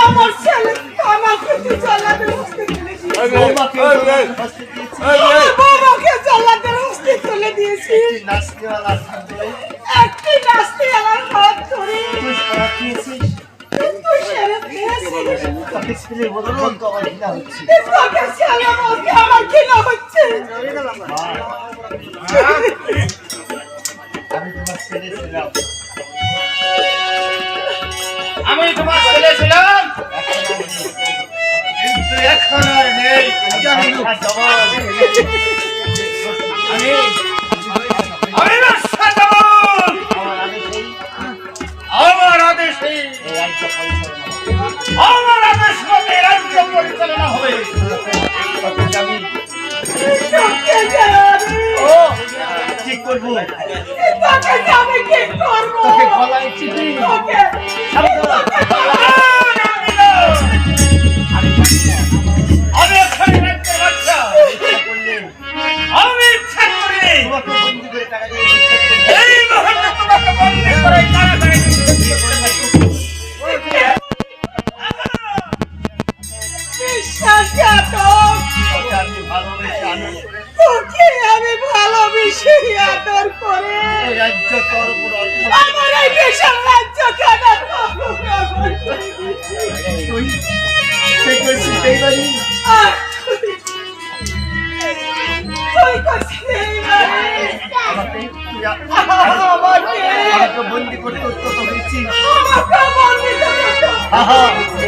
আমার ছেলে আমাকে তুই জল্লাদের হস্তে তুলে দিয়েছি বাবাকে জল্লাদের হস্তে তুলে দিয়েছিস একটি নাস্তি আমার হাত ধরে। তুই সারা আমার ঘৃণা হচ্ছে। আমি তোমার ছেলে ছিলাম আমি তোমার ছেলে ছিলাম। কিন্তু এখন আর নেই। জানি না জবাব আমি আমি আমার আদেশে এই। রাজ্য পরিচালনা হবে। আমার আদেশ মতে রাজ্য পরিচালনা হবে। তোকে আমি তোকে জানি ও। কি করব? তোকে আমি কি করব? তোকে গলায় চিঠি। তোকে তোকে আমি ভালোবেসে আদর করে রাজ্য তোর আমার এই দেশের রাজ্য কেন তুই করছিস করছিস। আমাকে বন্দি করতে উদ্যত আমাকে করতে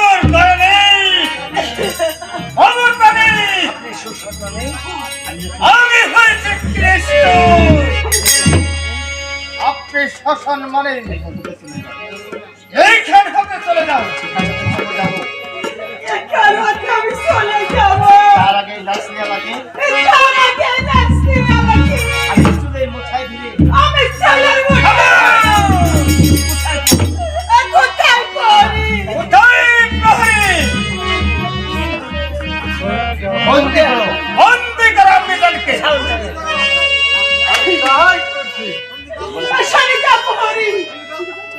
আর দয়া নেই নেই আপনি শাসন মানে এইখান হতে চলে যাও।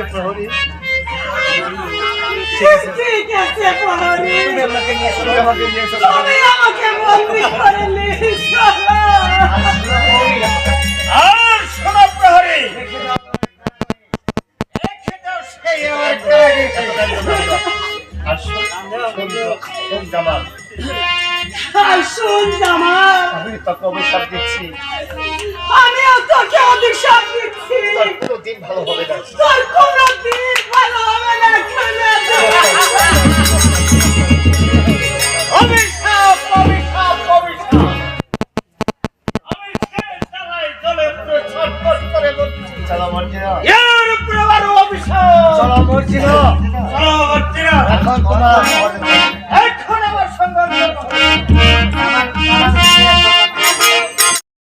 আছে প্রহরী ঠিক আছে তুমি নিয়ে আমাকে নিয়ে তুমি আমাকে বন্দি করে আর শোনো জামাল আমি তোকে অভিশাপ দিচ্ছি তোকে অভিশাপ দিচ্ছি তোর দিন ভালো হবে না। তোর কোনো দিন ভালো হবে না খেলে অভিশাপ অভিশাপ অভিশাপ আমি শেষ জ্বালায় জলে পুরো ছটফট করে বলছি চলো মর্জিনা এর উপরে আরও অভিশাপ চলো মর্জিনা চলো বাচ্চারা এখন তোমার